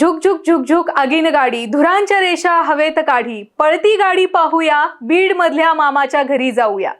झुक झुक झुक झुक आगीन गाडी. धुरांच्या रेषा हवेत काढी. पळती गाडी पाहूया बीड मधल्या मामाच्या घरी जाऊया.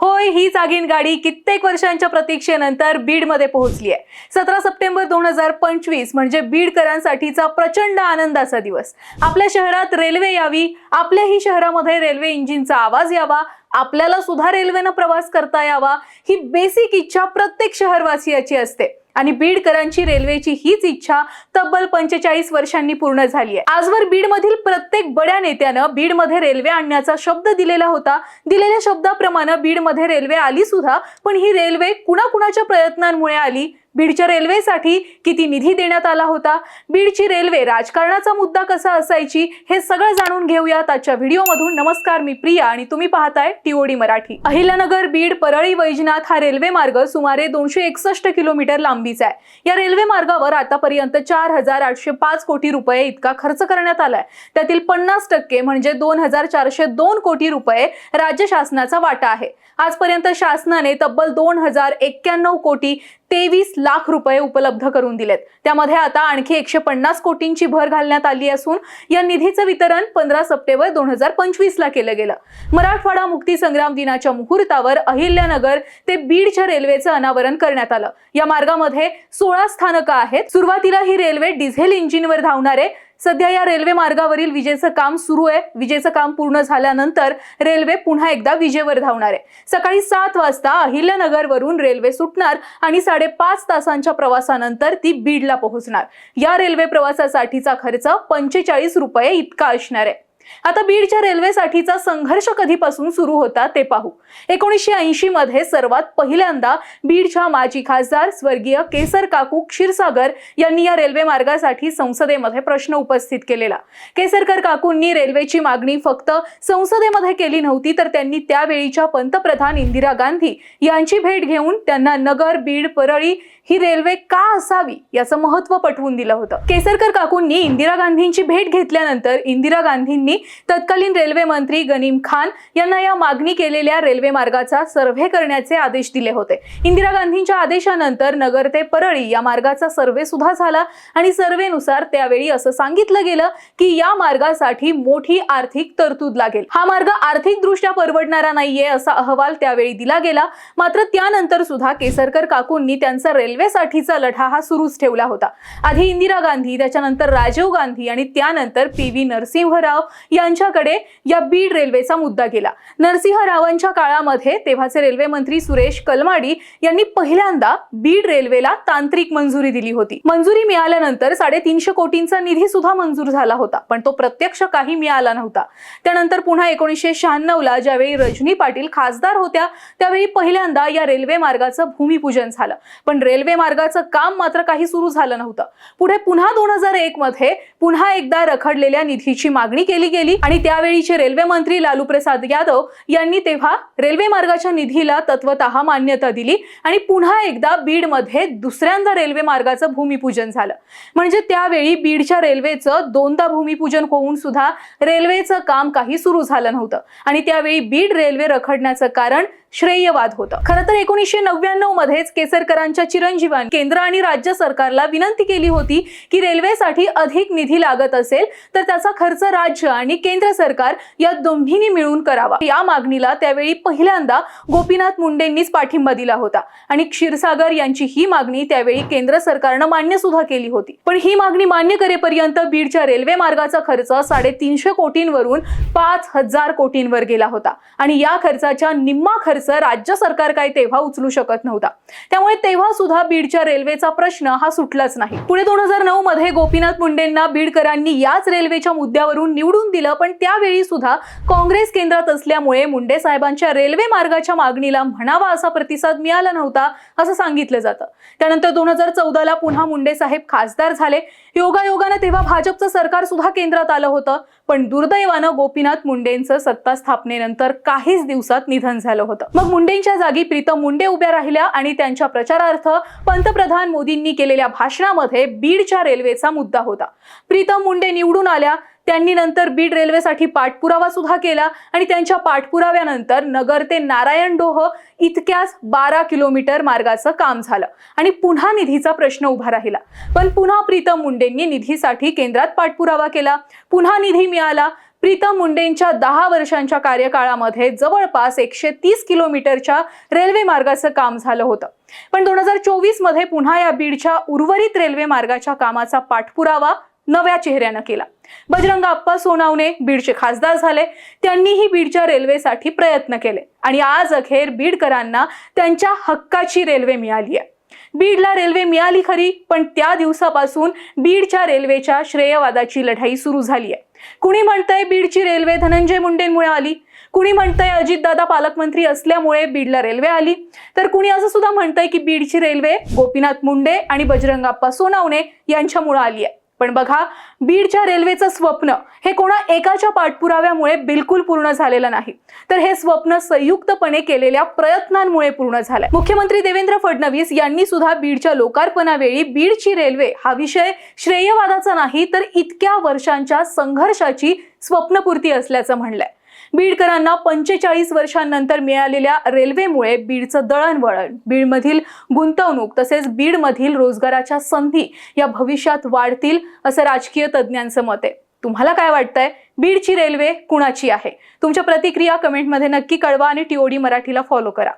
होय हीच आगीन गाडी कित्येक वर्षांच्या प्रतीक्षेनंतर बीडमध्ये पोहोचली आहे. सतरा सप्टेंबर दोन हजार पंचवीस म्हणजे बीडकरांसाठीचा प्रचंड आनंदाचा दिवस. आपल्या शहरात रेल्वे यावी आपल्याही शहरामध्ये रेल्वे इंजिनचा आवाज यावा आपल्याला सुद्धा रेल्वेनं प्रवास करता यावा ही बेसिक इच्छा प्रत्येक शहरवासियाची असते. आणि बीडकरांची रेल्वेची हीच इच्छा तब्बल पंचेचाळीस वर्षांनी पूर्ण झाली आहे. आजवर बीडमधील प्रत्येक बड्या नेत्यानं बीडमध्ये रेल्वे आणण्याचा शब्द दिलेला होता. दिलेल्या शब्दाप्रमाणे बीडमध्ये रेल्वे आली सुद्धा पण ही रेल्वे कुणाकुणाच्या प्रयत्नांमुळे आली? बीडच्या रेल्वेसाठी किती निधी देण्यात आला होता? बीडची रेल्वे राजकारणाचा मुद्दा कसा असायची? हे सगळं जाणून घेऊयात आजच्या व्हिडिओमधून. नमस्कार मी प्रिया आणि तुम्ही पाहताय टीओडी मराठी. अहिल्यानगर बीड परळी वैजनाथ हा रेल्वे मार्ग सुमारे दोनशे एकसष्ट किलोमीटर लांबीचा आहे. या रेल्वे मार्गावर आतापर्यंत चार हजार आठशे पाच कोटी रुपये इतका खर्च करण्यात आलाय. त्यातील पन्नास टक्के म्हणजे दोन हजार चारशे दोन कोटी रुपये राज्य शासनाचा वाटा आहे. आजपर्यंत शासनाने तब्बल दोन हजार एक्क्याण्णव कोटी तेवीस लाख रुपये उपलब्ध करून दिलेत. त्यामध्ये आता आणखी एकशे पन्नास कोटींची भर घालण्यात आली असून या निधीचं वितरण पंधरा सप्टेंबर दोन हजार पंचवीस ला केलं गेलं. मराठवाडा मुक्ती संग्राम दिनाच्या मुहूर्तावर अहिल्यानगर ते बीडच्या रेल्वेचं अनावरण करण्यात आलं. या मार्गामध्ये सोळा स्थानकं आहेत. सुरुवातीला ही रेल्वे डिझेल इंजिनवर धावणारे सध्या या रेल्वे मार्गावरील विजेचं काम सुरू आहे. विजेचं काम पूर्ण झाल्यानंतर रेल्वे पुन्हा एकदा विजेवर धावणार आहे. सकाळी सात वाजता अहिल्यानगरवरून रेल्वे सुटणार आणि साडेपाच तासांच्या प्रवासानंतर ती बीडला पोहोचणार. या रेल्वे प्रवासासाठीचा खर्च पंचेचाळीस रुपये इतका असणार आहे. आता बीडच्या रेल्वेसाठीचा संघर्ष कधीपासून सुरू होता ते पाहू. एकोणीसशे ऐंशी मध्ये सर्वात पहिल्यांदा बीडच्या माजी खासदार स्वर्गीय केसर काकू क्षीरसागर यांनी या रेल्वे मार्गासाठी संसदेमध्ये प्रश्न उपस्थित केलेला. केसरकर काकूंनी रेल्वेची मागणी फक्त संसदेमध्ये केली नव्हती तर त्यांनी त्यावेळीच्या पंतप्रधान इंदिरा गांधी यांची भेट घेऊन त्यांना नगर बीड परळी ही रेल्वे का असावी याचं महत्त्व पटवून दिलं होतं. केसरकर काकूंनी इंदिरा गांधींची भेट घेतल्यानंतर इंदिरा गांधींनी तत्कालीन रेल्वे मंत्री गनीम खान यांना या मागणी केलेल्या रेल्वे मार्गाचा सर्व्हे करण्याचे आदेश दिले होते. इंदिरा गांधींच्या आदेशानंतर नगर ते परळी या मार्गाचा सर्व्हे सुद्धा झाला आणि सर्व्हेनुसार त्यावेळी असं सांगितलं गेलं की या मार्गासाठी मोठी आर्थिक तरतूद लागेल. हा मार्ग आर्थिक दृष्ट्या परवडणारा नाहीये असा अहवाल त्यावेळी दिला गेला. मात्र त्यानंतर सुद्धा केसरकर काकूंनी त्यांचा रेल्वे रेल्वेसाठीचा लढा हा सुरूच ठेवला होता. आधी इंदिरा गांधी त्याच्यानंतर राजीव गांधी आणि त्यानंतर पी व्ही नरसिंहराव यांच्याकडे या बीड रेल्वेचा मुद्दा गेला. नरसिंहरावांच्या काळामध्ये तेव्हाचे रेल्वे मंत्री सुरेश कलमाडी यांनी पहिल्यांदा बीड रेल्वेला तांत्रिक मंजुरी दिली होती. मंजुरी मिळाल्यानंतर साडेतीनशे कोटींचा निधी सुद्धा मंजूर झाला होता पण तो प्रत्यक्ष काही मिळाला नव्हता. त्यानंतर पुन्हा एकोणीसशे शहाण्णवला ज्यावेळी रजनी पाटील खासदार होत्या त्यावेळी पहिल्यांदा या रेल्वे मार्गाचं भूमिपूजन झालं. पण रेल्वे मार्गाचं काम मात्र काही सुरू झालं नव्हतं. पुढे पुन्हा दोन हजार एक मध्ये पुन्हा एकदा रखडलेल्या निधीची मागणी केली गेली आणि त्यावेळीचे रेल्वे मंत्री लालू प्रसाद यादव यांनी तेव्हा रेल्वे मार्गाच्या निधीला तत्वतः मान्यता दिली आणि पुन्हा एकदा बीडमध्ये दुसऱ्यांदा रेल्वे मार्गाचं भूमिपूजन झालं. म्हणजे त्यावेळी बीडच्या रेल्वेचं दोनदा भूमिपूजन होऊन सुद्धा रेल्वेचं काम काही सुरू झालं नव्हतं. आणि त्यावेळी बीड रेल्वे रखडण्याचं कारण श्रेयवाद होतं. खरं तर एकोणीसशे नव्याण्णव मध्येच केसरकरांच्या चिरंजीवान केंद्र आणि राज्य सरकारला विनंती केली होती की रेल्वेसाठी अधिक निधी लागत असेल तर त्याचा खर्च राज्य आणि केंद्र सरकार या दोन्हीनी मिळून करावा. या मागणीला त्यावेळी पहिल्यांदा गोपीनाथ मुंडेंनीच पाठिंबा दिला होता आणि क्षीरसागर यांची ही मागणी त्यावेळी केंद्र सरकारनं मान्य सुद्धा केली होती. पण ही मागणी मान्य करेपर्यंत बीडच्या रेल्वे मार्गाचा खर्च साडेतीनशे कोटींवरून पाच हजार कोटींवर गेला होता आणि या खर्चाच्या निम्मा खर्च खर्च राज्य सरकार काय तेव्हा उचलू शकत नव्हता. त्यामुळे तेव्हा सुद्धा बीडच्या रेल्वेचा प्रश्न हा सुटलाच नाही. पुढे दोन हजार नऊ मध्ये गोपीनाथ मुंडेंना बीडकरांनी याच रेल्वेच्या मुद्द्यावरून निवडून दिलं पण त्यावेळी सुद्धा काँग्रेस केंद्रात असल्यामुळे मुंडे साहेबांच्या रेल्वे मार्गाच्या मागणीला म्हणावा असा प्रतिसाद मिळाला नव्हता असं सांगितलं जातं. त्यानंतर दोन हजार चौदाला पुन्हा मुंडे साहेब खासदार झाले. योगायोगानं तेव्हा भाजपचं सरकार सुद्धा केंद्रात आलं होतं. पण दुर्दैवानं गोपीनाथ मुंडेंचं सत्ता स्थापनेनंतर काहीच दिवसात निधन झालं होतं. मग मुंडेंच्या जागी प्रीतम मुंडे उभ्या राहिल्या आणि त्यांच्या प्रचारार्थ पंतप्रधान मोदींनी केलेल्या भाषणामध्ये बीडच्या रेल्वेचा मुद्दा होता. प्रीतम मुंडे निवडून आल्या त्यांनी नंतर बीड रेल्वेसाठी पाठपुरावा सुद्धा केला आणि त्यांच्या पाठपुराव्यानंतर नगर ते नारायण डोह इतक्याच बारा किलोमीटर मार्गाचं काम झालं. आणि पुन्हा निधीचा प्रश्न उभा राहिला. पण पुन्हा प्रीतम मुंडेंनी निधीसाठी केंद्रात पाठपुरावा केला. पुन्हा निधी मिळाला. प्रीतम मुंडेंच्या दहा वर्षांच्या कार्यकाळामध्ये जवळपास एकशे तीस किलोमीटरच्या रेल्वे मार्गाचं काम झालं होतं. पण दोन हजार चोवीसमध्ये पुन्हा या बीडच्या उर्वरित रेल्वे मार्गाच्या कामाचा पाठपुरावा नव्या चेहऱ्यानं केला. बजरंग आप्पा सोनावणे बीडचे खासदार झाले. त्यांनीही बीडच्या रेल्वेसाठी प्रयत्न केले. आणि आज अखेर बीडकरांना त्यांच्या हक्काची रेल्वे मिळाली आहे बीडला रेल्वे मिळाली खरी पण त्या दिवसापासून बीडच्या रेल्वेच्या श्रेयवादाची लढाई सुरू झाली आहे कुणी म्हणतंय बीडची रेल्वे धनंजय मुंडेंमुळे आली? कुणी म्हणतंय अजितदादा पालकमंत्री असल्यामुळे बीडला रेल्वे आली? तर कुणी असं सुद्धा म्हणतंय की बीडची रेल्वे गोपीनाथ मुंडे आणि बजरंगाप्पा सोनावणे यांच्यामुळे आली आहे पण बघा बीडच्या रेल्वेचं स्वप्न हे कोणा एकाच्या पाठपुराव्यामुळे बिलकुल पूर्ण झालेलं नाही. तर हे स्वप्न संयुक्तपणे केलेल्या प्रयत्नांमुळे पूर्ण झालंय. मुख्यमंत्री देवेंद्र फडणवीस यांनी सुद्धा बीडच्या लोकार्पणावेळी बीडची रेल्वे हा विषय श्रेयवादाचा नाही तर इतक्या वर्षांच्या संघर्षाची स्वप्नपूर्ती असल्याचं म्हणलंय. बीडकरांना पंचेचाळीस वर्षांनंतर मिळालेल्या रेल्वेमुळे बीडचं दळणवळण बीडमधील गुंतवणूक तसेच बीडमधील रोजगाराच्या संधी या भविष्यात वाढतील असं राजकीय तज्ज्ञांचं मत आहे. तुम्हाला काय वाटतंय? बीडची रेल्वे कुणाची आहे? तुमच्या प्रतिक्रिया कमेंटमध्ये नक्की कळवा आणि टीओडी मराठीला फॉलो करा.